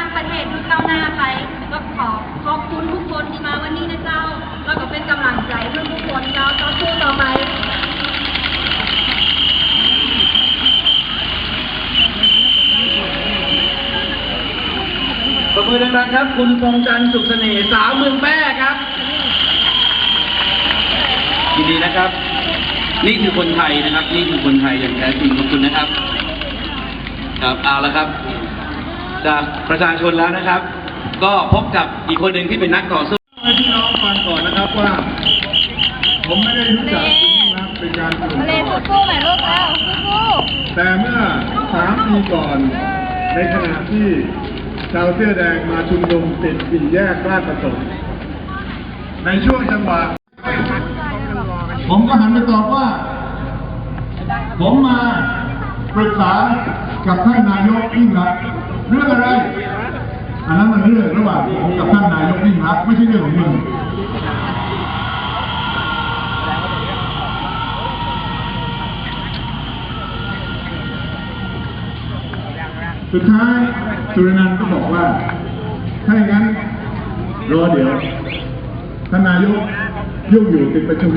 างประเทศที่ก้าวหน้าไปก็ขอขอบคุณทุกคนที่มาวันนี้นะเจ้า แล้วก็เป็นกำลังใจให้ทุกคนเจ้าต่อสู้ต่อไปประมือดังๆครับ คุณทรงจันทร์สุขเสน่ห์สาวเมืองแพร่ครับยินดีนะครับ นี่คือคนไทยนะครับ นี่คือคนไทยอย่างแท้จริงขอบคุณนะครับ ครับเอาละครับ จากประชาชนแล้วนะครับ ก็พบกับอีกคนหนึ่งที่เป็นนักต่อสู้ให้พี่น้องฟังก่อนนะครับว่า ผมไม่ได้รู้จักคุณยิ่งรักษณ์เป็นการส่วนเลตัว สู้ๆหน่อยลูกแล้วสู้แต่เมื่อสามปีก่อน ในขณะที่ชาวเสื้อแดงมาชุมนุมติดสี่แยกราชประสงค์ในช่วงจังหวะผมก็หันไปตอบว่า ผมมาปรึกษากับท่านนายกยิ่งรักษณ์ เรื่องอะไร อันนั้นมันเรื่องระหว่างผมกับท่านนายกยิ่งรักไม่ใช่เรื่องของมึงสุดท้ายสุรนันท์ก็บอกว่า ถ้าอย่างนั้นรอเดี๋ยวท่านนายกยุ่งอยู่ติดประชุม